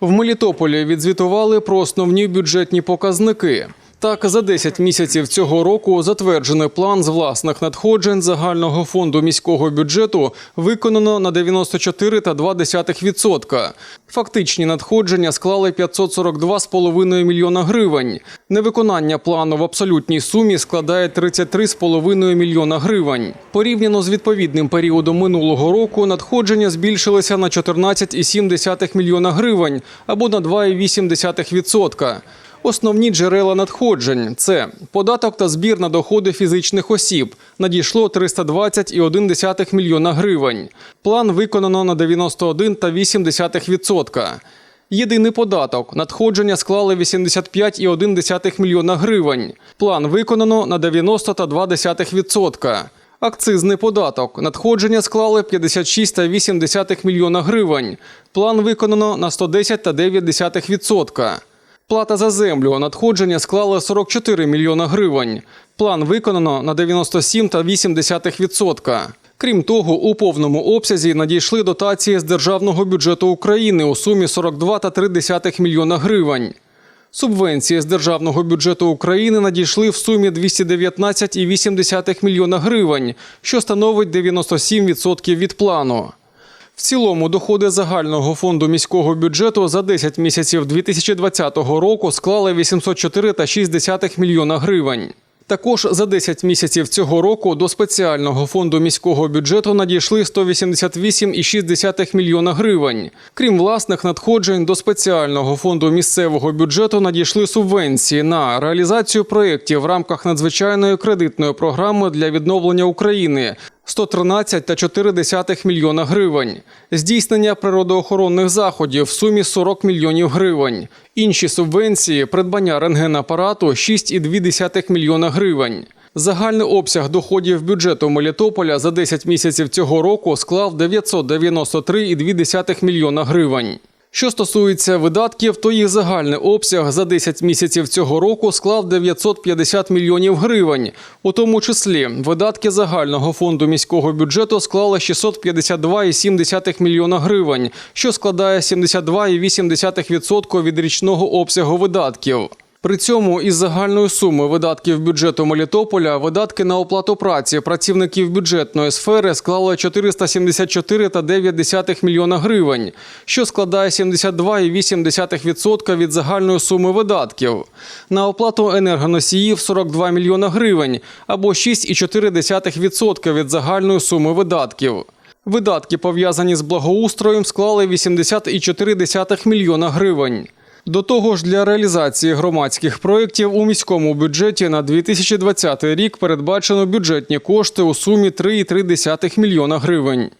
В Мелітополі відзвітували про основні бюджетні показники. Так, за 10 місяців цього року затверджений план з власних надходжень загального фонду міського бюджету виконано на 94,2%. Фактичні надходження склали 542,5 мільйона гривень. Невиконання плану в абсолютній сумі складає 33,5 мільйона гривень. Порівняно з відповідним періодом минулого року надходження збільшилися на 14,7 мільйона гривень або на 2,8%. Основні джерела надходжень це податок та збір на доходи фізичних осіб. Надійшло 320,1 мільйона гривень. План виконано на 91,8%. Єдиний податок надходження склали 85,1 мільйона гривень. План виконано на 90,2%. Акцизний податок надходження склали 56,8 мільйона гривень. План виконано на 110,9%. Плата за землю надходження склали 44 мільйона гривень. План виконано на 97,8%. Крім того, у повному обсязі надійшли дотації з державного бюджету України у сумі 42,3 мільйона гривень. Субвенції з державного бюджету України надійшли в сумі 219,8 мільйона гривень, що становить 97% від плану. В цілому доходи загального фонду міського бюджету за 10 місяців 2020 року склали 804,6 мільйона гривень. Також за 10 місяців цього року до спеціального фонду міського бюджету надійшли 188,6 мільйона гривень. Крім власних надходжень, до спеціального фонду місцевого бюджету надійшли субвенції на реалізацію проєктів в рамках надзвичайної кредитної програми для відновлення України 113,4 мільйона гривень. Здійснення природоохоронних заходів в сумі 40 мільйонів гривень. Інші субвенції – придбання рентгенапарату 6,2 мільйона гривень. Загальний обсяг доходів бюджету Мелітополя за 10 місяців цього року склав 993,2 мільйона гривень. Що стосується видатків, то їх загальний обсяг за 10 місяців цього року склав 950 мільйонів гривень. У тому числі видатки загального фонду міського бюджету склали 652,7 мільйона гривень, що складає 72,8% від річного обсягу видатків. При цьому із загальної суми видатків бюджету Мелітополя видатки на оплату праці працівників бюджетної сфери склали 474,9 мільйона гривень, що складає 72,8% від загальної суми видатків. На оплату енергоносіїв 42 мільйона гривень або 6,4% від загальної суми видатків. Видатки, пов'язані з благоустроєм, склали 80,4 мільйона гривень. До того ж, для реалізації громадських проєктів у міському бюджеті на 2020 рік передбачено бюджетні кошти у сумі 3,3 мільйона гривень.